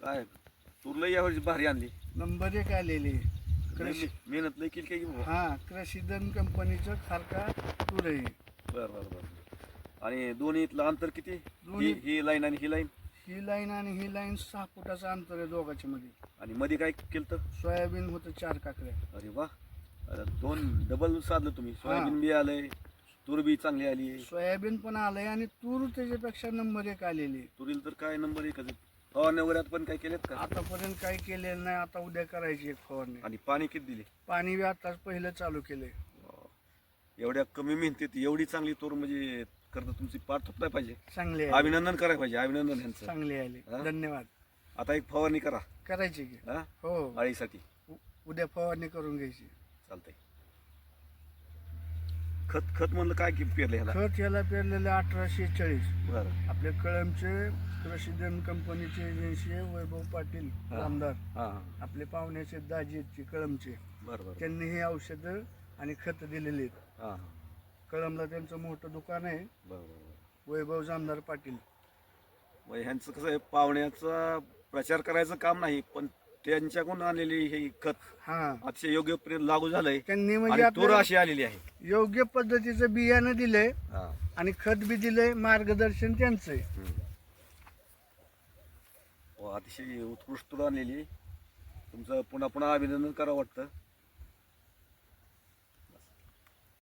काय? तुरला यावर्षी भारी आणली. नंबर एक आलेली. कृषी मेहनत लय केली काय की बाबा? हा कृषीधन कंपनीचं खारका तूर आहे बर बर बर. आणि दोन्हीतलं अंतर किती? ही दोन्ही- ही लाईन आणि ही लाईन? ही लाईन आणि ही लाईन सहा फुटाचं अंतर आहे दोघांच्या मध्ये. आणि मध्ये काय केलं तर सोयाबीन होतं चार काकड्या. अरे वा. अरे दोन डबल साधलं तुम्ही. सोयाबीन बी आलंय तूर बी चांगली आली सोयाबीन पण आलंय आणि तूर त्याच्यापेक्षा नंबर एक आलेली. तुरील तर काय नंबर एकच फवारण्या वगैरे पण काय केलेत का? आतापर्यंत काही केलेलं नाही आता उद्या करायची एक फवारणी. आणि पाणी किती दिले? पाणी बी आताच पहिलं चालू केलंय. एवढ्या कमी मेहनतीत एवढी चांगली तूर म्हणजे करता तुमची पार थोपलाय पाहिजे. चांगले आले. अभिनंदन करायला पाहिजे अभिनंदन यांचं. चांगले आले. हा? धन्यवाद. आता एक फवारणी करा. करायची की. हा हो. आळीसाठी. उ- उद्या फवारणी करून घ्यायची. चालतंय. खत खत म्हणलं काय की पेरलं ह्याला? खत याला पेरलेलं अठराशे चाळीस. बरं. आपल्या कळमचे कृषीधन कंपनीचे एजन्सी वैभव पाटील हा. आमदार. हा. आपले पाहुण्याचे दाजी आहेत ते कळमचे. बरं बरं. त्यांनी हे औषधं आणि खत दिलेले आहेत. हा कळमला त्यांचं मोठं दुकान आहे. बरं बरं. वैभव जामदार पाटील. मग ह्यांचं कसं आहे? पाहुण्याचा प्रचार करायचं काम नाही पण त्यांच्याकडून आलेली हे खत हा. अतिशय योग्य प्रे- लागू झालंय. त्यांनी म्हणजे आणि तूर आपल्याला अशी आलेली आहे. योग्य पद्धतीचं बियाणं दिलंय हा. आणि खत बी दिलंय मार्गदर्शन त्यांचं आहे हम्म. हो, अतिशय उत्कृष्ट तूर आणलेली तुमचं पुन्हा पुन्हा अभिनंदन करावं वाटतं.